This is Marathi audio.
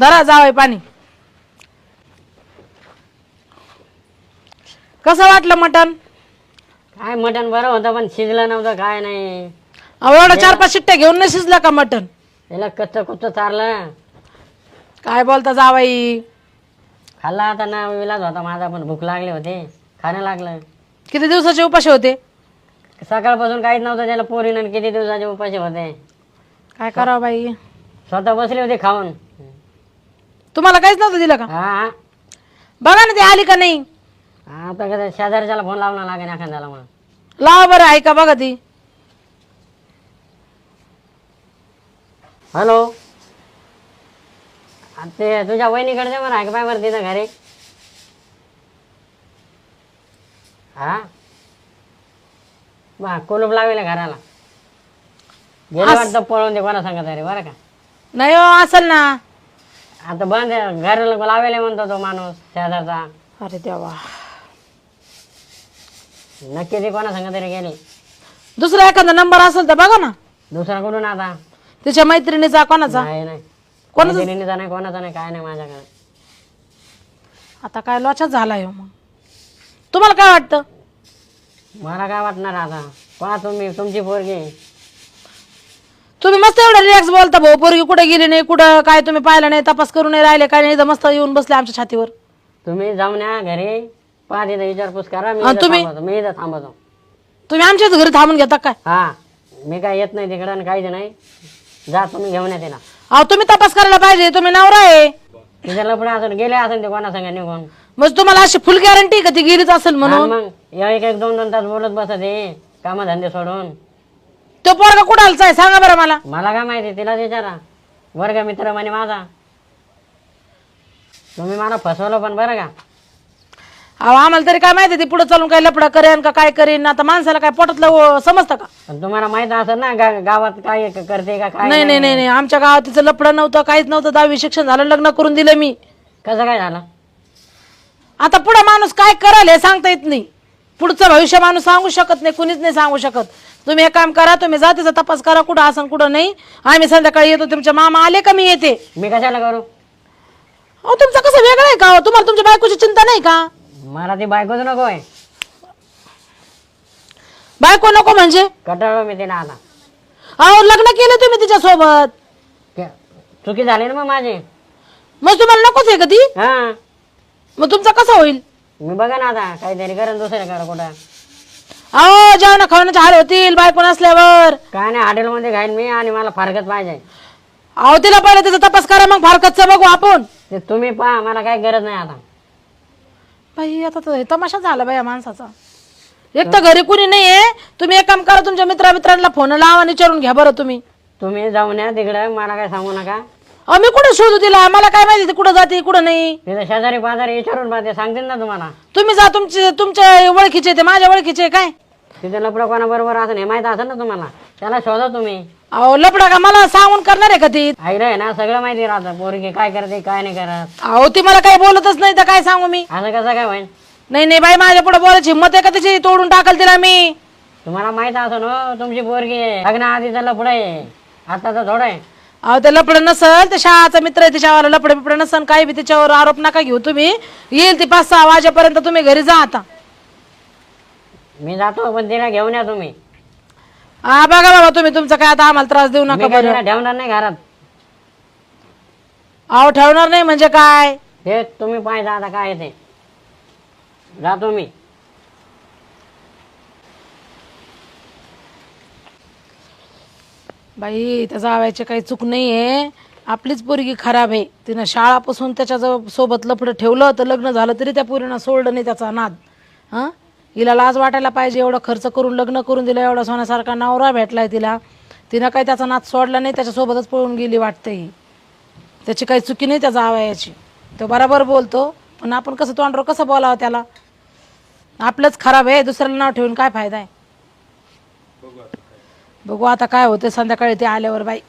धरा जावय पाणी. कसं वाटलं मटण? काय मटण बरं होतं पण शिजलं नव्हतं काय नाही. अहो एवढं चार पाच शिट्ट्या घेऊन नाही शिजलं का मटण? त्याला कच्चं कुच्चं चारलं. काय बोलता जावाई? खाल्ला आता ना विलाज होता माझा पण भूक लागली होती. खाणं लागलं. किती दिवसाचे उपाशी होते? सकाळपासून काहीच नव्हतं त्याला पोरीनं किती दिवसाचे उपाशी होते. काय करावं बाई? स्वतः बसले होते खाऊन. तुम्हाला काहीच नव्हतं दिलं का? हा? हा. बघा ना ती आली का नाही. आता कसं शेजारच्याला फोन लावणं लागेल एखाद्याला मग लावा बरं ऐका बघा ती. हॅलो? आ, ते तुझ्या वहिनीकडे बरं ऐक पाय बरं तिथं घरी? हा? बा कुलूप लावेल घराला. गेलं वाटतं पळून दे कोणा सांगत अरे बरं का? नाही हो असेल ना. आता बंद आहे. घराला लावेल म्हणतो तो माणूस शेजारचा. अरे देवा. नक्की ती कोणा सांगत तरी गेली. दुसरा एखादा नंबर असेल तर बघा ना. दुसरा कुठून आता? तिच्या मैत्रिणीचा कोणाचा? नाही नाही. कोणाचा? मैत्रिणीचा नाही कोणाचा नाही काय नाही माझ्याकडे. आता काय लोचाच झालाय हो मग. तुम्हाला काय वाटतं? मला काय वाटणार आता? कोणा तुम्ही? तुमची पोरगी. तुम्ही मस्त एवढं रिलॅक्स बोलता भाऊ. पोरगी कुठे गेली नाही कुठं काय तुम्ही पाहिलं नाही तपास करून नाही राहिले काय नाही इथं मस्त येऊन बसले आमच्या छातीवर. तुम्ही जाऊन या घरी. पाहा तिथं विचारपूस करा. मी इथं तुम्ही? थांबवतो. मी इथं थांबवतो. तुम्ही आमच्याच घरी थांबून घेता काय हा. मी काय येत नाही तिकडं आणि काहीच नाही. जा तुम्ही घेऊन या तिला. अहो तुम्ही तपास करायला पाहिजे. तुम्ही नवरा आहे. तिच्या लपडे असेल गेले असेल ते कोणा संग निघून. मग तुम्हाला अशी फुल गॅरंटी का ती गेलीच असेल आणि म्हणून? मग या एक एक दोन दोन तास बोलत बसत कामधंदे सोडून. तो पोरगा कुठं आलचा आहे सांगा बरं मला. मला काय माहिती तिला विचारा. वर्ग मित्र म्हणे माझा. तुम्ही मला फसवलं पण बरं का? अहो आम्हाला तरी काय माहिती ती पुढे चालून काय लपडा करेन का काय करेन आता माणसाला काय पोटातलं व- समजतं का? पण तुम्हाला माहीत असेल ना गा- गावात काय क- करते का काय नाही नाही नाही? नाही आमच्या गावात तिचं लपडं नव्हतं काहीच नव्हतं. दहावी शिक्षण झालं लग्न करून दिलं मी. कसं काय झालं? आता पुढे माणूस काय करेल हे सांगता येत नाही. पुढचं भविष्य माणूस सांगू शकत नाही कुणीच नाही सांगू शकत. तुम्ही एक काम करा तुम्ही जातीचा तपास करा कुठं असं कुठं नाही. आम्ही संध्याकाळी येतो तुमचे मामा आले का मी येते? मी कशाला करू? अहो तुमचं कसं वेगळं आहे का? हो? तुम्हाला तुमच्या बायकोची चिंता नाही का? मला ती बायकोच नको आहे. बायको नको म्हणजे? कटाळलो मी तिला आता. अहो लग्न केलं तुम्ही तिच्यासोबत. के- चुकी झाली ना मग माझी? मग तुम्हाला नकोच आहे का ती? हा. मग तुमचं कसं होईल? मी बघा ना आता काहीतरी करा कुठं. अहो जेवणा खावण्याचे हाल होतील बायको नसल्यावर काय नाही हॉटेलमध्ये खाईन मी आणि मला फारकत पाहिजे. अहो तिला पहिले तिचा तपास करा मग फारकतचं बघू आपण. ते तुम्ही पहा मला काही गरज नाही आता. बाई आता तर हे तमाशा झाला बाई या माणसाचा. एक तर घरी कुणी नाहीये. तुम्ही एक काम करा तुमच्या मित्रा मित्रांना फोन लावा आणि विचारून घ्या बरं तुम्ही. तुम्ही जाऊन या तिकडं मला काय सांगू नका. अहो मी कुठे शोधू तिला? मला काय माहिती ती कुठं जाते कुठं नाही? तिथं शेजारी पाजारी विचारून पाहते सांगतील ना तुम्हाला. तुम्ही जा तुमचे तुमच्या ओळखीचे ते माझ्या ओळखीचे काय? तिथे लपडं कोणाबरोबर असं हे माहीत असेल ना तुम्हाला? त्याला शोधा तुम्ही. अहो लपडा का? मला सांगून करणार आहे का ती? आईला आहे ना सगळं माहिती राहतं. पोरगी काय करते काय नाही करत. अहो ती मला काही बोलतच नाही तर काय सांगू मी? असं कसं काय होईल? नाही नाही बाई माझ्या पुढे बोलायची हिंमत आहे का तिची? तोडून टाकल तिला मी. तुम्हाला माहीत असं हो तुमची पोरगी आहे. लग्न आधीचं लफडं आहे. आता तर थोडं आहे. अहो ते लपड नसल ते शाळाचा मित्र आहे तिच्यावर लपडे बिपडे नसन काही बी तिच्यावर आरोप नका घेऊ तुम्ही. येईल ती पाच सहा वाजेपर्यंत तुम्ही घरी जा आता. मी जातो पण तिला घेऊन या तुम्ही. हा बघा बाबा तुम्ही तुमचं काय आता आम्हाला त्रास देऊ मी नका काय बरं. तिला ठेवणार नाही घरात? अहो ठेवणार नाही म्हणजे काय? हे तुम्ही पाहिजे आता काय ते. जातो मी बाई त्या जावायची काही चूक नाही आहे आपलीच पोरगी खराब आहे. तिनं शाळापासून त्याच्याजवळ सोबत लफडं ठेवलं तर लग्न झालं तरी त्या पोरीनं सोडलं नाही त्याचा नाद हां? हिला लाज वाटायला पाहिजे एवढं खर्च करून लग्न करून दिलं एवढा सोन्यासारखा नवरा भेटलाय तिला. तिनं काही त्याचा नाद सोडला नाही त्याच्यासोबतच पळून गेली वाटतं ही त्याची काही चुकी नाही त्या जावयाची तो बराबर बोलतो पण आपण कसं तोंडवर कसं बोलावं त्याला? आपलंच खराब आहे दुसऱ्याला नाव ठेवून काय फायदा आहे? बघू आता काय होते संध्याकाळी ते आल्यावर बाई.